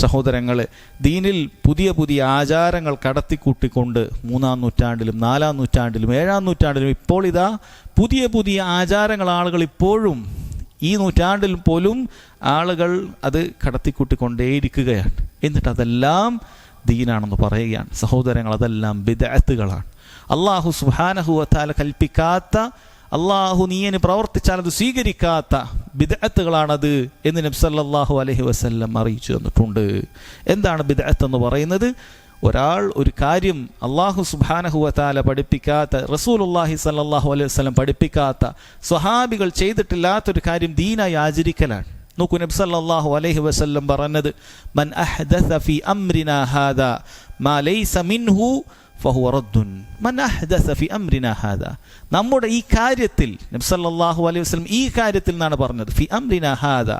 സഹോദരങ്ങളെ ദീനിൽ പുതിയ പുതിയ ആചാരങ്ങൾ കടത്തിക്കൂട്ടിക്കൊണ്ട് മൂന്നാം നൂറ്റാണ്ടിലും നാലാം നൂറ്റാണ്ടിലും ഏഴാം നൂറ്റാണ്ടിലും ഇപ്പോൾ ഇതാ പുതിയ പുതിയ ആചാരങ്ങൾ ആളുകൾ ഇപ്പോഴും ഈ നൂറ്റാണ്ടിൽ പോലും ആളുകൾ അത് കടത്തിക്കൂട്ടിക്കൊണ്ടേയിരിക്കുകയാണ്. എന്നിട്ട് അതെല്ലാം ദീനാണെന്ന് പറയുകയാണ്. സഹോദരങ്ങൾ അതെല്ലാം ബിദഅത്തുകളാണ്. അള്ളാഹു സുബാനഹുവത്താല കൽപ്പിക്കാത്ത അള്ളാഹു നീയന് പ്രവർത്തിച്ചാൽ അത് സ്വീകരിക്കാത്ത ബിദഅത്തുകളാണത് എന്ന് നബ്സല്ലാഹു അലഹി വസ്ല്ലം അറിയിച്ചു തന്നിട്ടുണ്ട്. എന്താണ് ബിദഅത്ത് എന്ന് പറയുന്നത്? ഒരാൾ ഒരു കാര്യം അള്ളാഹു സുബാനഹുവത്താല പഠിപ്പിക്കാത്ത റസൂലുല്ലാഹി സല്ലാഹു അലൈഹി വസ്ലം പഠിപ്പിക്കാത്ത സ്വഹാബികൾ ചെയ്തിട്ടില്ലാത്തൊരു കാര്യം ദീനായി ആചരിക്കലാണ്. നോക്കൂ നബി സല്ലല്ലാഹു അലൈഹി വസല്ലം പറഞ്ഞത് മൻ അഹ്ദസ ഫി അംരിനാ മാ ലൈസ മിൻഹു ഫഹുവ റദ്ദുൻ മൻ അഹ്ദസ ഫി അംരിനാ ഹാദാ നമ്മുടെ ഈ കാര്യത്തിൽ നബി സല്ലല്ലാഹു അലൈഹി വസല്ലം ഈ കാര്യത്തിൽ നിന്നാണ് പറഞ്ഞത്. ഫി അംരിനാ ഹാദ.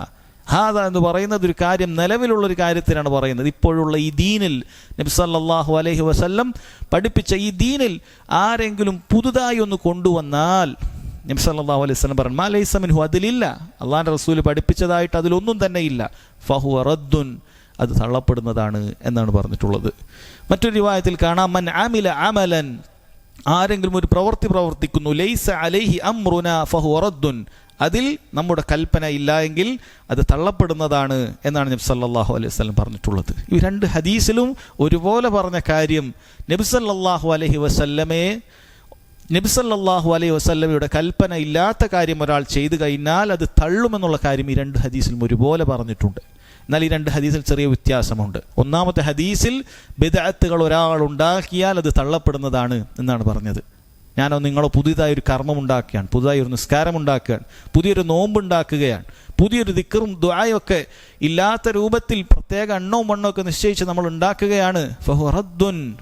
ഹാദ എന്ന് പറയുന്നത് ഒരു കാര്യം നിലവിലുള്ള ഒരു കാര്യത്തിനാണ് പറയുന്നത്. ഇപ്പോഴുള്ള ഈ ദീനിൽ നബി സല്ലല്ലാഹു അലൈഹി വസല്ലം പഠിപ്പിച്ച ഈ ദീനിൽ ആരെങ്കിലും പുതുതായി ഒന്ന് കൊണ്ടുവന്നാൽ നബി സല്ലല്ലാഹു അലൈഹി വസല്ലം പറഞ്ഞു മാലൈസ മിൻഹു അതിലില്ല. അള്ളാഹിന്റെ റസൂൽ പഠിപ്പിച്ചതായിട്ട് അതിലൊന്നും തന്നെ ഇല്ല. ഫഹു റദ്ദുൻ. അത് തള്ളപ്പെടുന്നതാണ് എന്നാണ് പറഞ്ഞിട്ടുള്ളത്. മറ്റൊരു രൂപായത്തിൽ കാണാം മൻ ആമില അമലൻ ആരെങ്കിലും ഒരു പ്രവൃത്തി പ്രവർത്തിക്കുന്നു ലൈസ അലൈഹി അമ്രുന ഫഹുറദ്ദുൻ അതിൽ നമ്മുടെ കൽപ്പന ഇല്ല എങ്കിൽ അത് തള്ളപ്പെടുന്നതാണ് എന്നാണ് നബി സല്ലാഹു അലൈഹി വസ്ലം പറഞ്ഞിട്ടുള്ളത്. ഈ രണ്ട് ഹദീസിലും ഒരുപോലെ പറഞ്ഞ കാര്യം നബി സല്ലല്ലാഹു അലൈഹി വസല്ലമയെ നബിസല്ലാഹു അലൈഹി വസല്ലമയുടെ കൽപ്പന ഇല്ലാത്ത കാര്യം ഒരാൾ ചെയ്തു കഴിഞ്ഞാൽ അത് തള്ളുമെന്നുള്ള കാര്യം ഈ രണ്ട് ഹദീസിലും ഒരുപോലെ പറഞ്ഞിട്ടുണ്ട്. എന്നാൽ ഈ രണ്ട് ഹദീസിൽ ചെറിയ വ്യത്യാസമുണ്ട്. ഒന്നാമത്തെ ഹദീസിൽ ബിദഅത്തുകൾ ഒരാൾ ഉണ്ടാക്കിയാൽ അത് തള്ളപ്പെടുന്നതാണ് എന്നാണ് പറഞ്ഞത്. ഞാനോ നിങ്ങളോ പുതിയതായ ഒരു കർമ്മം ഉണ്ടാക്കുകയാണ് പുതുതായി ഒരു നിസ്കാരം ഉണ്ടാക്കുകയാണ് പുതിയൊരു നോമ്പ് ഉണ്ടാക്കുകയാണ് പുതിയൊരു ദിക്കറും ദ്വായൊക്കെ ഇല്ലാത്ത രൂപത്തിൽ പ്രത്യേക എണ്ണവും മണ്ണോ ഒക്കെ നിശ്ചയിച്ച് നമ്മൾ ഉണ്ടാക്കുകയാണ്. ഫഹുറദ്ദുൻ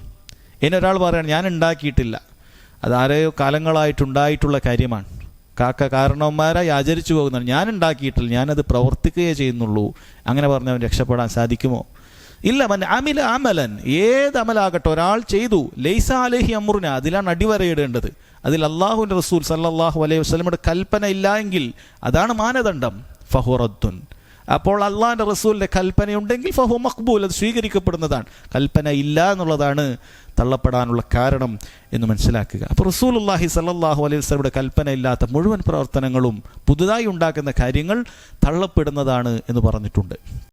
എന്നൊരാൾ പറയാണ് ഞാൻ ഉണ്ടാക്കിയിട്ടില്ല. അതാരെയോ കാലങ്ങളായിട്ടുണ്ടായിട്ടുള്ള കാര്യമാണ്. കാക്ക കാരണവന്മാരായി ആചരിച്ചു പോകുന്നതാണ് ഞാൻ ഉണ്ടാക്കിയിട്ടില്ല ഞാനത് പ്രവർത്തിക്കുകയേ ചെയ്യുന്നുള്ളൂ. അങ്ങനെ പറഞ്ഞവൻ രക്ഷപ്പെടാൻ സാധിക്കുമോ? ഇല്ല മൻ അമില അമലൻ. ഏത് അമലാകട്ടെ ഒരാൾ ചെയ്തു. ലൈസ അലഹി അമ്രുന. അതിലാണ് അടിവരയിടേണ്ടത്. അതിൽ അള്ളാഹുവിന്റെ റസൂൽ സല്ലാഹു അലൈഹി വസ്ലമയുടെ കൽപ്പന ഇല്ല എങ്കിൽ അതാണ് മാനദണ്ഡം. ഫഹുറദ്ദുൻ അപ്പോൾ അള്ളാഹിന്റെ റസൂലിന്റെ കൽപ്പനയുണ്ടെങ്കിൽ ഫഹു മക്ബൂൽ അത് സ്വീകരിക്കപ്പെടുന്നതാണ്. കൽപ്പന ഇല്ല എന്നുള്ളതാണ് തള്ളപ്പെടാനുള്ള കാരണം എന്ന് മനസ്സിലാക്കുക. അപ്പോൾ അള്ളാഹി സല്ലാഹു അലൈഹി വസ്ലമിയുടെ കൽപ്പന ഇല്ലാത്ത മുഴുവൻ പ്രവർത്തനങ്ങളും പുതുതായി ഉണ്ടാക്കുന്ന കാര്യങ്ങൾ തള്ളപ്പെടുന്നതാണ് എന്ന് പറഞ്ഞിട്ടുണ്ട്.